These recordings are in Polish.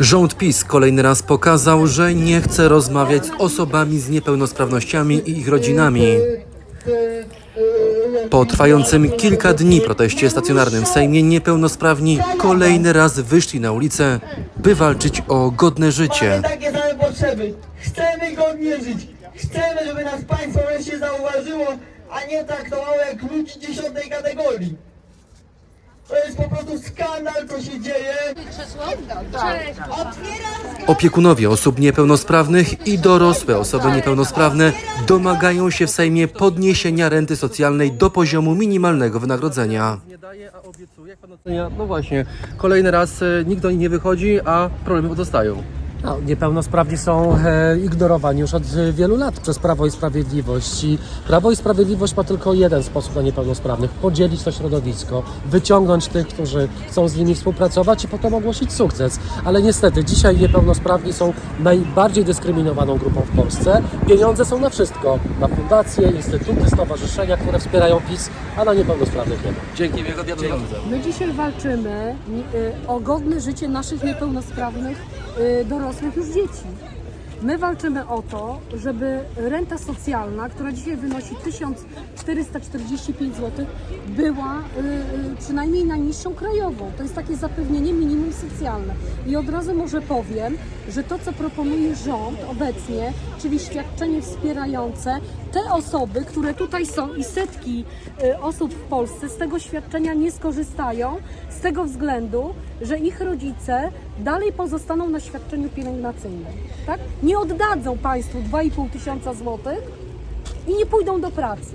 Rząd PiS kolejny raz pokazał, że nie chce rozmawiać z osobami z niepełnosprawnościami i ich rodzinami. Po trwającym kilka dni proteście stacjonarnym w Sejmie niepełnosprawni kolejny raz wyszli na ulicę, by walczyć o godne życie. Chcemy godnie żyć. Chcemy, żeby nas państwo wreszcie zauważyło, a nie traktowało jak ludzi dziesiątej kategorii. To jest po prostu skandal, co się dzieje. Opiekunowie osób niepełnosprawnych i dorosłe osoby niepełnosprawne domagają się w Sejmie podniesienia renty socjalnej do poziomu minimalnego wynagrodzenia. Nie daje, a obiecuje? No właśnie, kolejny raz e, nikt do nich nie wychodzi, a problemy pozostają. No, niepełnosprawni są e, ignorowani już od e, wielu lat przez Prawo i Sprawiedliwość. I Prawo i Sprawiedliwość ma tylko jeden sposób na niepełnosprawnych: podzielić to środowisko, wyciągnąć tych, którzy chcą z nimi współpracować i potem ogłosić sukces. Ale niestety dzisiaj niepełnosprawni są najbardziej dyskryminowaną grupą w Polsce. Pieniądze są na wszystko: na fundacje, instytuty, stowarzyszenia, które wspierają PiS, a na niepełnosprawnych nie ma. Dzięki, miłego dnia. My dzisiaj walczymy y, o godne życie naszych niepełnosprawnych dorosłych już dzieci. My walczymy o to, żeby renta socjalna, która dzisiaj wynosi 1445 zł, była y, y, przynajmniej najniższą krajową. To jest takie zapewnienie minimum socjalne. I od razu może powiem, że to, co proponuje rząd obecnie, czyli świadczenie wspierające, te osoby, które tutaj są i setki y, osób w Polsce z tego świadczenia nie skorzystają z tego względu, że ich rodzice dalej pozostaną na świadczeniu pielęgnacyjnym. Tak? Nie oddadzą państwu 2,5 tysiąca złotych i nie pójdą do pracy,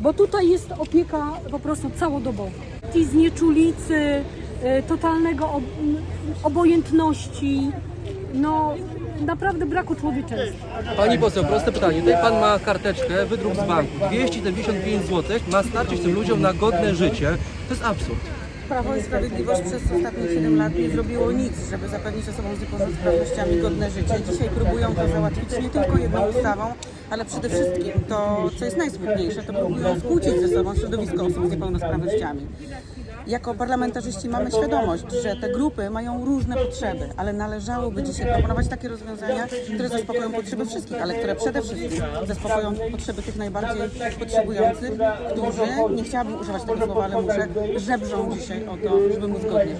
bo tutaj jest opieka po prostu całodobowa. Ci znieczulicy, y, totalnego ob- obojętności, no naprawdę braku człowieczeństwa. Pani poseł, proste pytanie. Tutaj pan ma karteczkę, wydruk z banku. 275 zł ma starczyć tym ludziom na godne życie. To jest absurd. Prawo i Sprawiedliwość przez ostatnie 7 lat nie zrobiło nic, żeby zapewnić osobom z niepełnosprawnościami godne życie. Dzisiaj próbują to załatwić nie tylko jedną ustawą, ale przede wszystkim to, co jest najsmutniejsze, to próbują skłócić ze sobą środowisko osób z niepełnosprawnościami. Jako parlamentarzyści mamy świadomość, że te grupy mają różne potrzeby, ale należałoby dzisiaj proponować takie rozwiązania, które zaspokoją potrzeby wszystkich, ale które przede wszystkim zaspokoją potrzeby tych najbardziej potrzebujących, którzy, nie chciałabym używać tego słowa, ale muszę, żebrzą dzisiaj o to, żeby móc godnie.